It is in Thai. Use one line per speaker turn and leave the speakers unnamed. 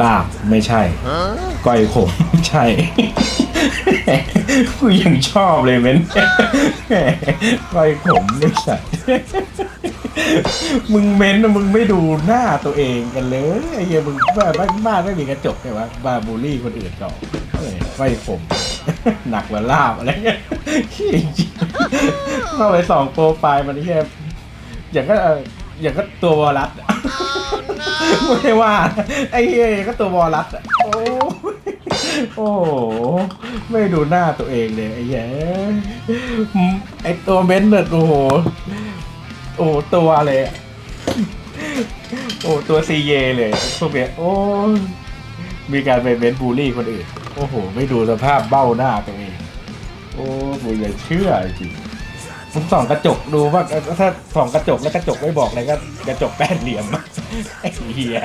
ลาบไม่ใช่ก้อยขมใช่กูยังชอบเลยเม้นก้อยขมไม่ใช่มึงเม้นต์มึงไม่ดูหน้าตัวเองกันเลยไอ้เหี้ยมึงบ้าบ้านบ้านไม่มีกระจกใช่ไหมบ้าบูลลี่คนอื่นก่อนเอ้ยก้อยขมหนักกว่าลาบอะไรเงี้ยขี้จริงเข้าไปส่องโปรไฟล์มันไอ้เหี้ยอย่างก็เอ่ออย่างก็ตัววอลลัสอะ ไม่ได้ว่า ไอ้เหี้ยก็ตัววอลลัสอะโอ้โอ้โหไม่ดูหน้าตัวเองเลยไอ้เหี้ยไอ้ตัวเบนซ์เนี่ยโอ้โหโอ้ตัวอะไรอะโอ้ตัวซีเยเลยพวกเนี้ยโอ้มีการไปเบนซ์บูลลี่คนอื่น โอ้โห ไม่ดูสภาพเบ้าหน้าตัวเอง โอ้กูอย่าเชื่อจริง ผมส่องกระจกดูว่าถ้าส่องกระจกแล้วกระจกไม่บอกอะไรก็กระจกแป้นเหลี่ยมไอ้เหี้ย